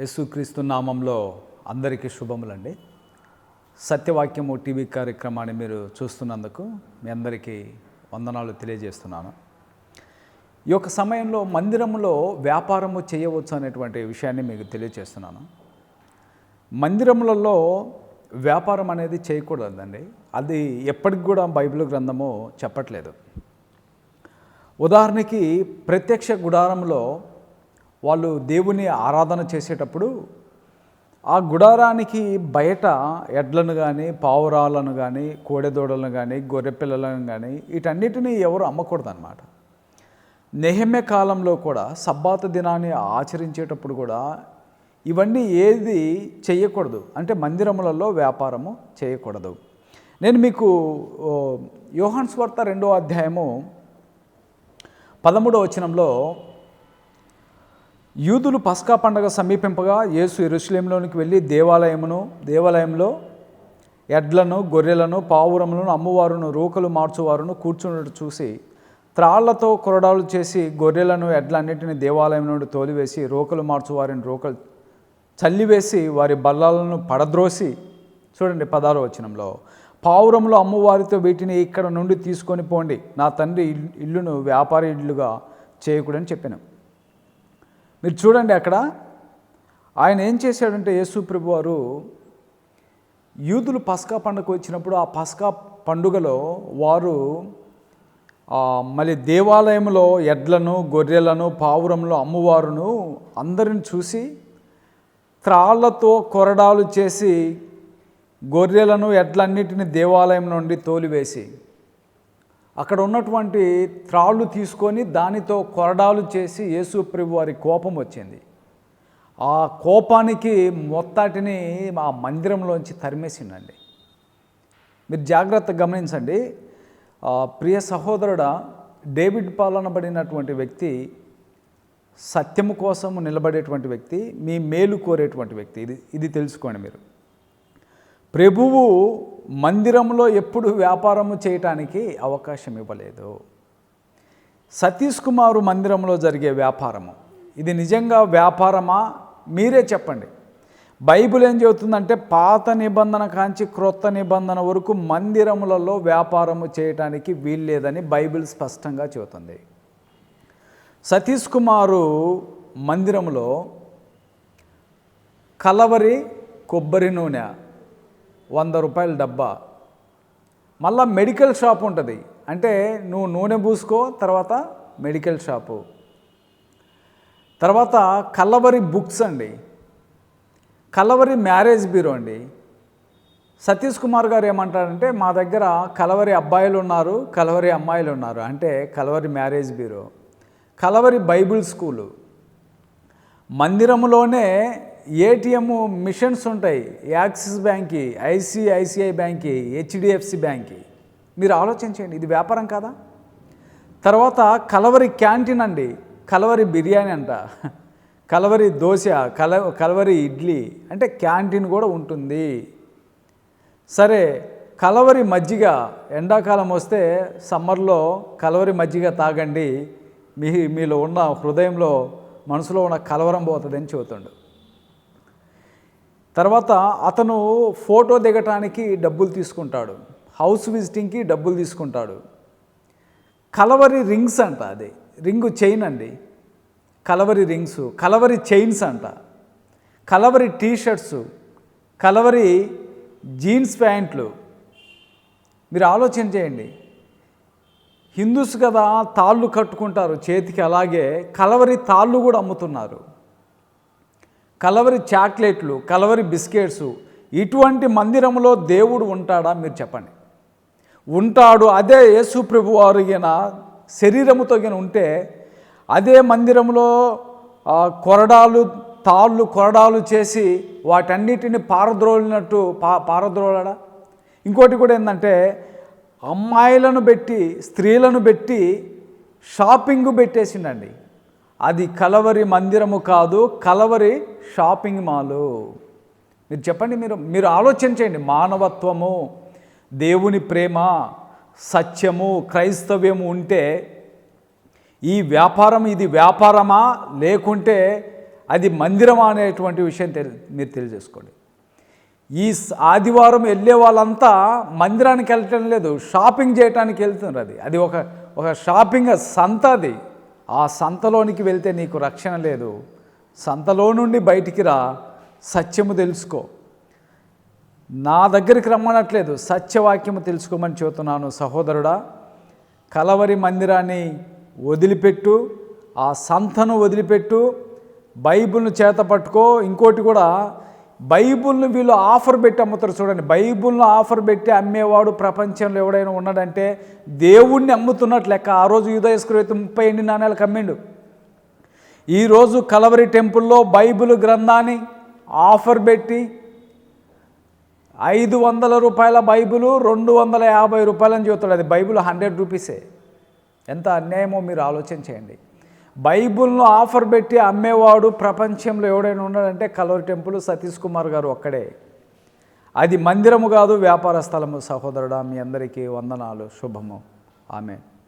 యేసుక్రీస్తు నామంలో అందరికీ శుభములండి. సత్యవాక్యము టీవీ కార్యక్రమాన్ని మీరు చూస్తున్నందుకు మీ అందరికీ వందనాలు తెలియజేస్తున్నాను. ఈ యొక్క సమయంలో మందిరంలో వ్యాపారము చేయవచ్చు అనేటువంటి విషయాన్ని మీకు తెలియజేస్తున్నాను. మందిరములలో వ్యాపారం అనేది చేయకూడదండి. అది ఎప్పటికి కూడా బైబిల్ గ్రంథము చెప్పట్లేదు. ఉదాహరణకి ప్రత్యక్ష గుడారంలో వాళ్ళు దేవుని ఆరాధన చేసేటప్పుడు ఆ గుడారానికి బయట ఎడ్లను కానీ పావురాలను కానీ కోడెదూడలను కానీ గొర్రెపిల్లలను కానీ వీటన్నిటినీ ఎవరు అమ్మకూడదన్నమాట. నెహమ్య కాలంలో కూడా సబ్బాత దినాన్ని ఆచరించేటప్పుడు కూడా ఇవన్నీ ఏది చేయకూడదు అంటే మందిరములలో వ్యాపారము చేయకూడదు నేను మీకు ఓ, యోహాన్ స్వార్త రెండో అధ్యాయము పదమూడో వచనంలో యూదులు పస్కా పండగ సమీపింపగా యేసు ఎరుషలేంలోనికి వెళ్ళి దేవాలయమును దేవాలయంలో ఎడ్లను గొర్రెలను పావురములను అమ్మువారును రూకలు మార్చువారును కూర్చున్నట్టు చూసి త్రాళ్ళతో కొరడాలు చేసి గొర్రెలను ఎడ్లన్నిటిని దేవాలయం నుండి తోలివేసి రోకలు మార్చువారిని రోకలు చల్లివేసి వారి బల్లాలను పడద్రోసి చూడండి పదారు వచనంలో పావురంలో అమ్మవారితో వీటిని ఇక్కడ నుండి తీసుకొని పోండి. నా తండ్రి ఇల్లును వ్యాపార ఇల్లుగా చేయకూడని చెప్పాను. మీరు చూడండి అక్కడ. ఆయన ఏం చేశాడంటే యేసు ప్రభు వారు యూదులు పస్కా పండుగ వచ్చినప్పుడు ఆ పస్కా పండుగలో వారు మళ్ళీ దేవాలయంలో ఎడ్లను గొర్రెలను పావురంలో అమ్మవారును అందరిని చూసి త్రాళ్ళతో కొరడాలు చేసి గొర్రెలను ఎడ్లన్నిటిని దేవాలయం నుండి తోలివేసి అక్కడ ఉన్నటువంటి త్రాళ్ళు తీసుకొని దానితో కొరడాలు చేసి యేసు ప్రభు వారి కోపం వచ్చింది. ఆ కోపానికి మొత్తాటిని ఆ మందిరంలోంచి తరిమేసిండండి. మీరు జాగ్రత్తగా గమనించండి. ప్రియ సహోదరుడ డేవిడ్ పాలనబడినటువంటి వ్యక్తి సత్యము కోసం నిలబడేటువంటి వ్యక్తి మీ మేలు కోరేటువంటి వ్యక్తి. ఇది ఇది తెలుసుకోండి మీరు. ప్రభువు మందిరంలో ఎప్పుడు వ్యాపారము చేయటానికి అవకాశం ఇవ్వలేదు. సతీష్ కుమారు మందిరంలో జరిగే వ్యాపారము. ఇది నిజంగా వ్యాపారమా? మీరే చెప్పండి. బైబిల్ ఏం చెబుతుందంటే పాత నిబంధన కాంచి క్రొత్త నిబంధన వరకు మందిరములలో వ్యాపారము చేయటానికి వీల్లేదని బైబిల్ స్పష్టంగా చెబుతుంది. సతీష్ కుమారు మందిరంలో కలవరి కొబ్బరి నూనె వంద రూపాయల డబ్బా. మళ్ళా మెడికల్ షాప్ ఉంటుంది. అంటే నువ్వు నూనె పూసుకో తర్వాత మెడికల్ షాపు. తర్వాత కల్లవరి బుక్స్ అండి. కలవరి మ్యారేజ్ బ్యూరో అండి. సతీష్ కుమార్ గారు ఏమంటారంటే మా దగ్గర కలవరి అబ్బాయిలు ఉన్నారు కలవరి అమ్మాయిలు ఉన్నారు. అంటే Calvary marriage bureau. Calvary Bible school. మందిరంలోనే ATM machines ఉంటాయి. యాక్సిస్ బ్యాంక్కి ఐసిఐసిఐ బ్యాంక్కి హెచ్డిఎఫ్సి బ్యాంక్కి మీరు ఆలోచించండి ఇది వ్యాపారం కాదా? తర్వాత కలవరి క్యాంటీన్ అండి. కలవరి బిర్యానీ అంట. కలవరి దోశ కల కలవరి ఇడ్లీ అంటే క్యాంటీన్ కూడా ఉంటుంది. సరే కలవరి మజ్జిగ ఎండాకాలం వస్తే సమ్మర్లో కలవరి మజ్జిగ తాగండి. మీ మీలో ఉన్న హృదయంలో మనసులో ఉన్న కలవరం పోతుందని చెబుతుండు. తర్వాత అతను ఫోటో దిగటానికి డబ్బులు తీసుకుంటాడు. హౌస్ విజిటింగ్కి డబ్బులు తీసుకుంటాడు. కలవరి రింగ్స్ అంట అది. రింగు చైన్ అండి. కలవరి రింగ్స్ కలవరి చైన్స్ అంట. Calvary T shirts Calvary jeans ప్యాంట్లు. మీరు ఆలోచన చేయండి. హిందూస్ కదా తాళ్ళు కట్టుకుంటారు చేతికి అలాగే కలవరి తాళ్ళు కూడా అమ్ముతున్నారు. కలవరి చాక్లెట్లు కలవరి బిస్కెట్స్ ఇటువంటి మందిరంలో దేవుడు ఉంటాడా మీరు చెప్పండి. ఉంటాడు అదే యేసు ప్రభు వారిగిన శరీరముతో గిన ఉంటే అదే మందిరంలో కొరడాలు తాళ్ళు కొరడాలు చేసి వాటన్నిటిని పారద్రోలినట్టు పా పారద్రోలడా? ఇంకోటి కూడా ఏంటంటే అమ్మాయిలను పెట్టి స్త్రీలను పెట్టి షాపింగ్ పెట్టేసిండండి. అది కలవరి మందిరము కాదు కలవరి షాపింగ్ మాలు. మీరు చెప్పండి మీరు మీరు ఆలోచించండి మానవత్వము దేవుని ప్రేమ సత్యము క్రైస్తవ్యము ఉంటే ఈ వ్యాపారం ఇది వ్యాపారమా? లేకుంటే అది మందిరమా అనేటువంటి విషయం తెలి మీరు తెలియజేసుకోండి. ఈ ఆదివారం వెళ్ళే వాళ్ళంతా మందిరానికి వెళ్ళటం లేదు షాపింగ్ చేయడానికి వెళ్తున్నారు అది. అది ఒక ఒక షాపింగ్ సంత అది ఆ సంతలోనికి వెళ్తే నీకు రక్షణ లేదు. సంతలో నుండి బయటికి రా. సత్యము తెలుసుకో. నా దగ్గరికి రమ్మనట్లేదు. సత్యవాక్యము తెలుసుకోమని చెబుతున్నాను సహోదరుడా. కలవరి మందిరాన్ని వదిలిపెట్టు. ఆ సంతను వదిలిపెట్టు. బైబిల్ను చేత పట్టుకో. ఇంకోటి కూడా బైబుల్ని వీళ్ళు ఆఫర్ పెట్టి అమ్ముతారు చూడండి. బైబుల్ని ఆఫర్ పెట్టి అమ్మేవాడు ప్రపంచంలో ఎవడైనా ఉన్నాడంటే దేవుణ్ణి అమ్ముతున్నట్లు లెక్క. ఆ రోజు యూదయస్కృతి ముప్పై ఎన్ని నాణ్యాలకు అమ్మిండు ఈరోజు కలవరి టెంపుల్లో బైబిల్ గ్రంథాన్ని ఆఫర్ పెట్టి ఐదు వందల రూపాయల బైబిల్ రెండు వందల యాభై రూపాయలని చెబుతాడు. అది బైబిల్ హండ్రెడ్ రూపీసే. ఎంత అన్యాయమో మీరు ఆలోచన చేయండి. బైబిల్ను ఆఫర్ పెట్టి అమ్మేవాడు ప్రపంచంలో ఎవడైనా ఉన్నాడంటే కలవరి టెంపుల్ సతీష్ కుమార్ గారు ఒక్కడే. అది మందిరము కాదు వ్యాపార స్థలము. సహోదరుడా మీ అందరికీ వందనాలు. శుభము. ఆమె